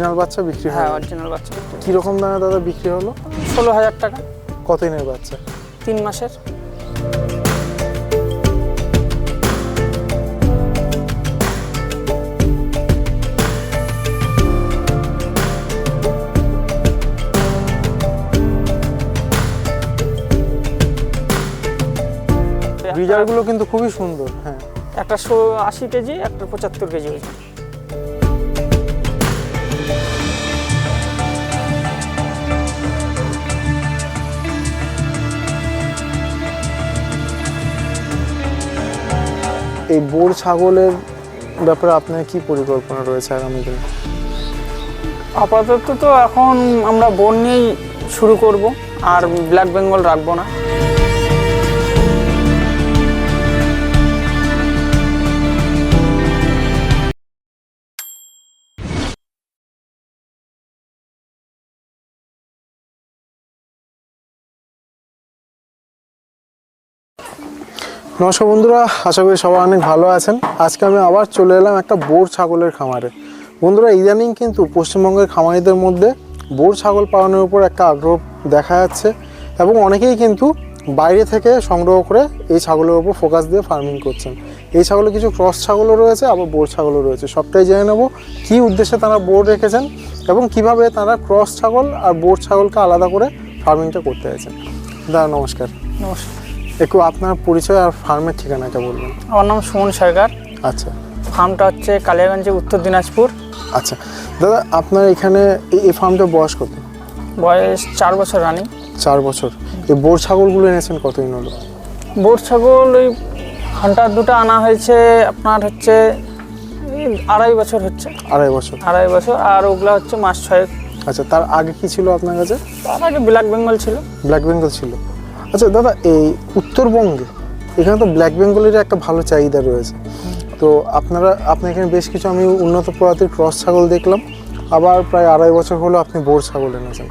Original বাচ্চা বিক্রি হয় হ্যাঁ অরিজিনাল বাচ্চা হয়। কীরকম দামে দাদা বিক্রি হলো? ষোলো হাজার টাকা। কত দিনের বাচ্চা? তিন মাসের। ব্রিজারগুলো কিন্তু খুবই সুন্দর হ্যাঁ। একটা আশি কেজি একটা পঁচাত্তর কেজি ওজন এই বোর ছাগলের ব্যাপারে আপনার কি পরিকল্পনা রয়েছে আগামী দিনে? আপাতত তো এখন আমরা বোন নিয়েই শুরু করব, আর ব্ল্যাক বেঙ্গল রাখব না। নমস্কার বন্ধুরা, আশা করি সবাই অনেক ভালো আছেন। আজকে আমি আবার চলে এলাম একটা বোর ছাগলের খামারে। বন্ধুরা, ইদানিং কিন্তু পশ্চিমবঙ্গের খামারিদের মধ্যে বোর ছাগল পালনের উপর একটা আগ্রহ দেখা যাচ্ছে এবং অনেকেই কিন্তু বাইরে থেকে সংগ্রহ করে এই ছাগলের উপর ফোকাস দিয়ে ফার্মিং করছেন। এই ছাগলে কিছু ক্রস ছাগলও রয়েছে, আবার বোর ছাগলও রয়েছে। সবটাই জেনে নেব কী উদ্দেশ্যে তারা বোর রেখেছেন এবং কীভাবে তারা ক্রস ছাগল আর বোর ছাগলকে আলাদা করে ফার্মিংটা করতে চাইছেন। দাদা, নমস্কার। নমস্কার। একটু আপনার পরিচয় আর ফার্মের ঠিকানাটা বলবেন। আমার নাম সুমন সরকার। আচ্ছা। ফার্মটা হচ্ছে কালিয়াগঞ্জে উত্তর দিনাজপুর। আচ্ছা। দাদা আপনার এখানে এই ফার্মটা বয়স কত? বয়স চার বছর রানিং। চার বছর। এই বোর ছাগলগুলো এনেছেন কতদিন হলো? বোর ছাগল ওই হান্টার দুটো আনা হয়েছে আপনার হচ্ছে আড়াই বছর হচ্ছে। আড়াই বছর। আড়াই বছর আর ওগুলা হচ্ছে মাস ছয়েক। আচ্ছা তার আগে কি ছিল আপনার কাছে? তার আগে ব্ল্যাক বেঙ্গল ছিল। ব্ল্যাক বেঙ্গল ছিল। আচ্ছা দাদা এই উত্তরবঙ্গে এখানে তো ব্ল্যাক বেঙ্গলের একটা ভালো চাহিদা রয়েছে। তো আপনারা আপনার এখানে বেশ কিছু আমি উন্নত প্রজাতির ক্রস ছাগল দেখলাম। আবার প্রায় আড়াই বছর হলো আপনি বোর ছাগল এনেছেন।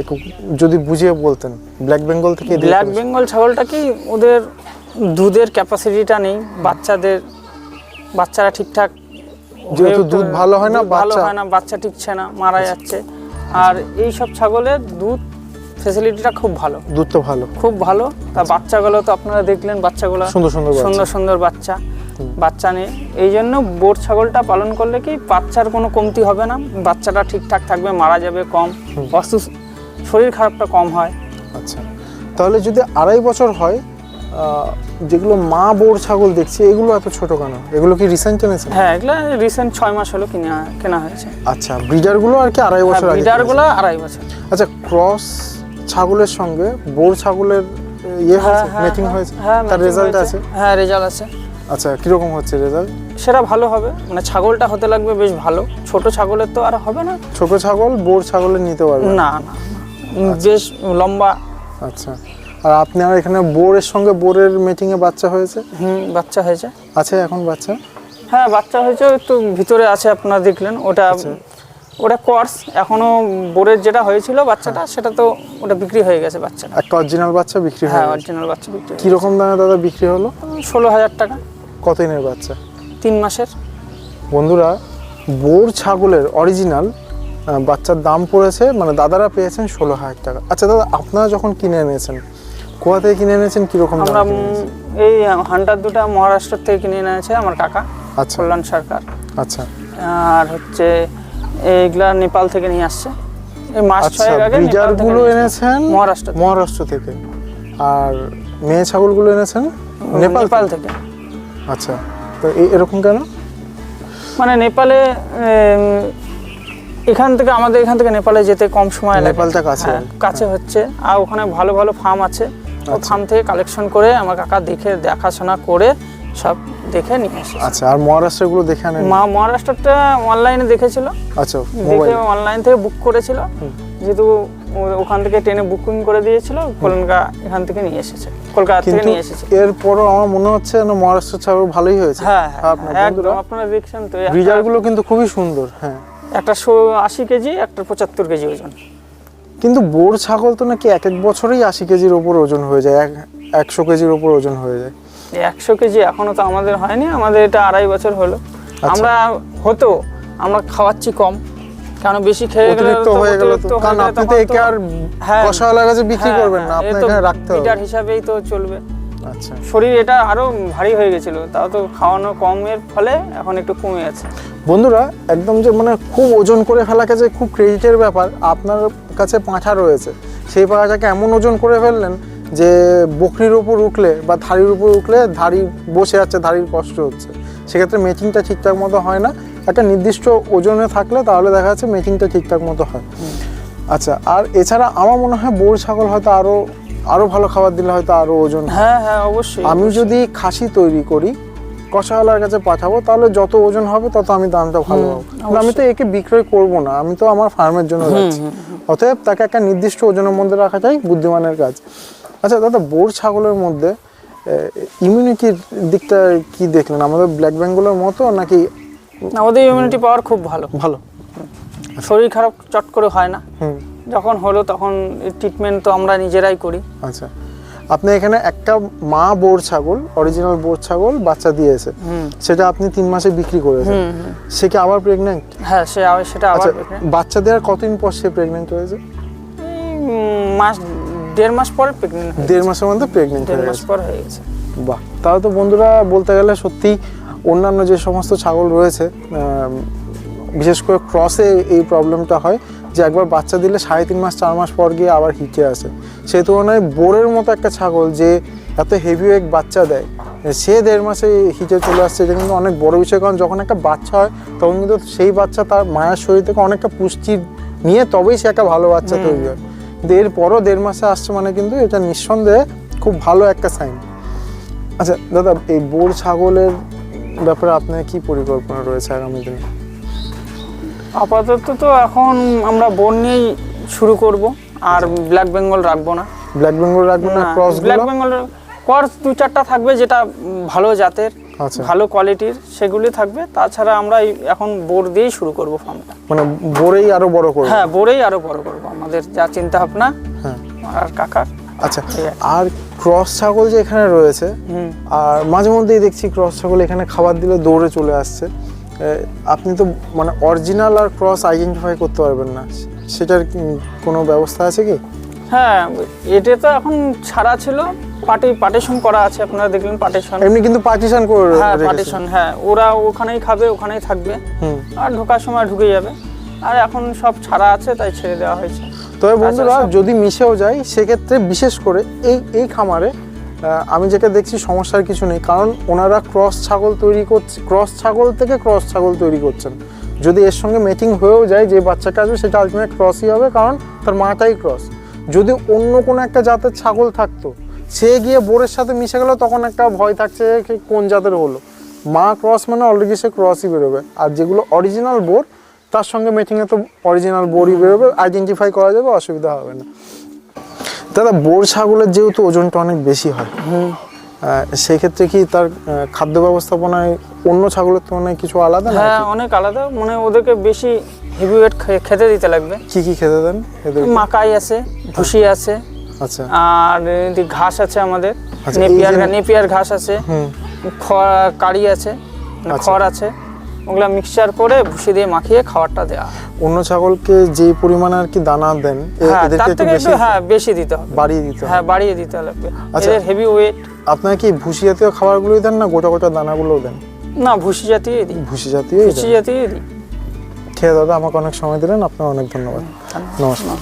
একটু যদি বুঝিয়ে বলতেন ব্ল্যাক বেঙ্গল থেকে ব্ল্যাক বেঙ্গল ছাগলটা কি ওদের দুধের ক্যাপাসিটিটা নেই? বাচ্চাদের বাচ্চারা ঠিকঠাক যেহেতু দুধ ভালো হয় না, ভালো হয় না বাচ্চা টিকছে না মারা যাচ্ছে। আর এই সব ছাগলের দুধ ফেসিলিটিটা খুব ভালো। দুধ তো ভালো। খুব ভালো। তা বাচ্চাগুলো তো আপনারা দেখলেন বাচ্চাগুলো সুন্দর সুন্দর সুন্দর সুন্দর বাচ্চা। বাচ্চা নেই। এই জন্য বোর ছাগলটা পালন করলে কি বাচ্চার কোনো কমতি হবে না। বাচ্চাটা ঠিকঠাক থাকবে মারা যাবে কম। অসুস্থ শরীর খারাপটা কম হয়। আচ্ছা। তাহলে যদি আড়াই বছর হয় যেগুলো মা বোর ছাগল দেখছি এগুলো এত ছোট কেন? এগুলো কি রিসেন্ট এনেছেন? হ্যাঁ এগুলো রিসেন্ট ছয় মাস হলো কিনা কেনা হয়েছে। আচ্ছা ব্রিডারগুলো আর কি আড়াই বছর ব্রিডারগুলো আড়াই বছর। আচ্ছা ক্রস ছাগলের সঙ্গে বোর ছাগলের ইয়ে হয়েছে মেটিং হয়েছে? হ্যাঁ তার রেজাল্ট আছে? হ্যাঁ রেজাল্ট আছে। আচ্ছা কীরকম হচ্ছে রেজাল্ট সেটা ভালো হবে। মানে ছাগলটা হতে লাগবে বেশ ভালো। ছোট ছাগলের তো আর হবে না। ছোট ছাগল বোর ছাগলের নিতে পারবে না? না না। বেশ লম্বা। আচ্ছা। আর আপনার এখানে বোরের সঙ্গে বোরের মিটিং এ বাচ্চা হয়েছে? হুম বাচ্চা হয়েছে। আছে এখন বাচ্চা? হ্যাঁ বাচ্চা হয়েছে একটু ভিতরে আছে আপনারা দেখলেন। ওটা আচ্ছা। ওটা কোর্স এখনও বোরের যেটা হয়েছিল বাচ্চাটা সেটা তো ওটা বিক্রি হয়ে গেছে বাচ্চাটা। একটা অরিজিনাল বাচ্চা বিক্রি হয়ে হ্যাঁ অরিজিনাল বাচ্চা বিক্রি হয়ে কীরকম দামে দাদা বিক্রি হলো। ষোলো হাজার টাকা। কত দিনের বাচ্চা? তিন মাসের। বন্ধুরা বোর ছাগলের অরিজিনাল বাচ্চার দাম পড়েছে মানে দাদারা পেয়েছেন ষোলো হাজার টাকা। আচ্ছা দাদা আপনারা যখন কিনে এনেছেন কোথা থেকে কিনে এনেছেন? কীরকম দামে আমরা? এই হান্টার দুটা মহারাষ্ট্র থেকে কিনে এনেছে আমার কাকা আচ্ছা। কল্যাণ সরকার। আচ্ছা। আর হচ্ছে এইগুলা নেপাল থেকে নিয়ে আসছে। এই মাস আচ্ছা ছয়েক আগে নেপালগুলো এনেছেন মহারাষ্ট্র মহারাষ্ট্র থেকে। আর মেয়ে ছাগলগুলো এনেছেন। নেপাল নেপাল থেকে? আচ্ছা তো এরকম কেন? মানে নেপালে এখান থেকে আমাদের এখান থেকে নেপালে যেতে কম সময় লাগে। নেপালটা কাছে। হ্যাঁ, কাছে হচ্ছে। আর ওখানে ভালো ভালো ফার্ম আছে। ও আচ্ছা। ফার্ম থেকে কালেকশন করে আমার কাকা দেখে দেখাশোনা করে সব দেখে নিয়ে এসেছে। আচ্ছা আর মহারাষ্ট্রগুলো দেখে আনেন? মা মহারাষ্ট্রটা অনলাইনে দেখেছিল। আচ্ছা দেখে অনলাইন থেকে বুক করেছিল। যেহেতু ওখান থেকে ট্রেনে বুকিং করে দিয়েছিল কলকাতা এখান থেকে নিয়ে এসেছে কলকাতা থেকে নিয়ে এসেছে। এরপরও আমার মনে হচ্ছে যেন মহারাষ্ট্র ছাগল ভালোই হয়েছে। হ্যাঁ হ্যাঁ আপনার একদম আপনারা দেখছেন তো ব্রিজারগুলো কিন্তু খুবই সুন্দর হ্যাঁ। একটা আশি কেজি একটা পঁচাত্তর কেজি ওজন। কিন্তু বোর ছাগল তো নাকি এক এক বছরেই আশি কেজির ওপর ওজন হয়ে যায় একশো কেজির ওপর ওজন হয়ে যায়। একশো কেজি এখনও তো আমাদের হয়নি আমাদের এটা আড়াই বছর হলো। আচ্ছা। আমরা হতো আমরা খাওয়াচ্ছি কম কারণ বেশি খেয়ে গেলে তো হয়ে গেল তো কারণ আপনি তো একে আর হ্যাঁ, কষাওয়ালার কাছে বিক্রি হ্যাঁ, করবেন না হ্যাঁ, আপনি এখানে রাখতে হবে। লিটার হিসাবেই তো চলবে। আচ্ছা। শরীর এটা আরও ভারী হয়ে গেছিল তাও তো খাওয়ানো কমের ফলে এখন একটু কমে আছে। বন্ধুরা একদম যে মানে খুব ওজন করে ফেলাকে যে খুব ক্রেডিটের ব্যাপার আপনার কাছে পাঁঠা রয়েছে সেই পাঁঠাটাকে এমন ওজন করে ফেললেন যে বকরির উপর উঠলে বা ধাড়ির উপর উঠলে ধাড়ি বসে যাচ্ছে ধাড়ির কষ্ট হচ্ছে। সেক্ষেত্রে মেচিংটা ঠিকঠাক মতো হয় না। একটা নির্দিষ্ট ওজনে থাকলে তাহলে দেখা যাচ্ছে মেচিংটা ঠিকঠাক মতো হয়। আচ্ছা আর এছাড়া আমার মনে হয় বোর ছাগল হয়তো আরও আরও ভালো খাবার দিলে হয়তো আরও ওজন হয়। হ্যাঁ হ্যাঁ অবশ্যই আমি যদি খাসি তৈরি করি কষাওয়ালার কাছে পাঠাবো তাহলে যত ওজন হবে তত আমি দামটা ভালো পাবো। আমি তো একে বিক্রয় করব না আমি তো আমার ফার্মের জন্য যাচ্ছি। অতএব তাকে একটা নির্দিষ্ট ওজনের মধ্যে রাখা যায় বুদ্ধিমানের কাজ। আচ্ছা দাদা বোর ছাগলের মধ্যে ইমিউনিটির দিকটা কি দেখলেন? আমাদের ব্ল্যাক বেঙ্গলের মতো নাকি আমাদের ইমিউনিটি পাওয়ার খুব ভালো। ভালো? শরীর খারাপ চট করে হয় না। যখন হলো তখন ট্রিটমেন্ট তো আমরা নিজেরাই করি। আচ্ছা। আপনি এখানে একটা মা বোর ছাগল অরিজিনাল বোর ছাগল বাচ্চা দিয়েছে। সেটা আপনি তিন মাসে বিক্রি করেছেন। সে কি আবার প্রেগনেন্ট হ্যাঁ সে আবার সেটা আবার আচ্ছা বাচ্চা দেওয়ার কতদিন পর সে প্রেগনেন্ট হয়েছে? মাস দেড় মাস পরে প্রেগনেন্ট দেড় মাসের মধ্যে প্রেগনেন্ট দেড় মাস পর হয়ে গেছে। বাহ তাহলে তো বন্ধুরা বলতে গেলে সত্যি অন্যান্য যে সমস্ত ছাগল রয়েছে বিশেষ করে ক্রসে এই প্রবলেমটা হয় যে একবার বাচ্চা দিলে সাড়ে তিন মাস চার মাস পর গিয়ে আবার হিটে আসে। সেই তুলনায় বোরের মতো একটা ছাগল যে এত হেভি এক বাচ্চা দেয় সে দেড় মাসে হিটে চলে আসছে এটা কিন্তু অনেক বড় বিষয়। কারণ যখন একটা বাচ্চা হয় তখন কিন্তু সেই বাচ্চা তার মায়ের শরীর থেকে অনেকটা পুষ্টি নিয়ে তবেই সে একটা ভালো বাচ্চা তৈরি হয়। কিন্তু পরও দেড় মাসে আসছে মানে কিন্তু এটা নিঃসন্দেহে খুব ভালো একটা সাইন আচ্ছা দাদা এই বোর ছাগলের ব্যাপারে আপনার কি পরিকল্পনা রয়েছে আগামী দিনে? আপাতত তো এখন আমরা বোন নিয়েই শুরু করব আর ব্ল্যাক বেঙ্গল রাখব না। ব্ল্যাক বেঙ্গল রাখবেন না ক্রস ব্ল্যাক বেঙ্গল ক্রস দু চারটা থাকবে যেটা ভালো জাতের। আচ্ছা ভালো কোয়ালিটির সেগুলি থাকবে। তাছাড়া আমরা এখন বোর দিয়েই শুরু করব ফার্মটা মানে বোরেই আরও বড় করব? হ্যাঁ বোরেই আরও বড় করব। আমাদের যা চিন্তা ভাবনা হ্যাঁ। আর কাকার। আচ্ছা আর ক্রস ছাগল যে এখানে রয়েছে আর মাঝে মধ্যেই দেখছি ক্রস ছাগল এখানে খাবার দিলে দৌড়ে চলে আসছে। আপনি তো মানে অরিজিনাল আর ক্রস আইডেন্টিফাই করতে পারবেন না। সেটার কোনো ব্যবস্থা আছে কি? হ্যাঁ এটা তো এখন ছাড়া ছিল। পার্টি পার্টিশন করা আছে আপনারা দেখলেন পার্টিশন এমনি কিন্তু পার্টিশন করে হ্যাঁ পার্টিশন হ্যাঁ। ওরা ওখানেই খাবে ওখানেই থাকবে। হুম। আর ঢোকার সময় ঢুকে যাবে। আর এখন সব ছাড়া আছে তাই ছেড়ে দেওয়া হয়েছে। তবে বন্ধুরা যদি মিশেও যায় সেক্ষেত্রে বিশেষ করে এই এই খামারে আমি যেটা দেখছি সমস্যার কিছু নেই। কারণ ওনারা ক্রস ছাগল তৈরি করছে ক্রস ছাগল থেকে ক্রস ছাগল তৈরি করছেন। যদি এর সঙ্গে মেটিং হয়েও যায় যে বাচ্চাটা আসবে সেটা আলটিমেট ক্রসই হবে কারণ তার মাটাই ক্রস যদি অন্য কোনো একটা জাতের ছাগল থাকতো সে গিয়ে বোরের সাথে মিশে গেল তখন একটা ভয় থাকছে কোন জাতের হলো। মা ক্রস মানে অলরেডি সে ক্রসই বেরোবে। আর যেগুলো অরিজিনাল বোর তার সঙ্গে মেটিংয়ে তো অরিজিনাল বোরই বেরোবে আইডেন্টিফাই করা যাবে অসুবিধা হবে না। দাদা বোর ছাগলের যেহেতু ওজনটা অনেক বেশি হয় আহ, সেই ক্ষেত্রে কি তার খাদ্য ব্যবস্থাপনায় অন্য ছাগলের তুলনায় কিছু আলাদা হ্যাঁ অনেক আলাদা। মানে ওদেরকে বেশি হেভি ওয়েট খেতে দিতে লাগবে। কি কি খেতে দেন? মাকাই আছে। ভুসি আছে। আচ্ছা। আর ঘাস আছে আমাদের। আচ্ছা, নেপিয়ার নেপিয়ার ঘাস আছে। খড় কারি আছে। মানে আচ্ছা। খড় আছে। ওগুলা মিক্সচার করে ভুসি দিয়ে মাখিয়ে খাবারটা দেওয়া। অন্য ছাগলকে যে পরিমাণে আর কি দানা দেন হ্যাঁ তার থেকে বেশি একটু হ্যাঁ বেশি দিতে হবে। বাড়িয়ে দিতে হ্যাঁ বাড়িয়ে দিতে লাগবে আচ্ছা। এদের হেভি ওয়েট আপনারা কি ভুসি জাতীয় খাবারগুলোই দেন না গোটা গোটা দানাগুলোও দেন? না ভুসি জাতীয় দিই। ভুসি জাতীয় ভুসি জাতীয় দিই। খেয়ে দাদা আমাকে অনেক সময় দিলেন আপনার অনেক ধন্যবাদ। নমস্কার।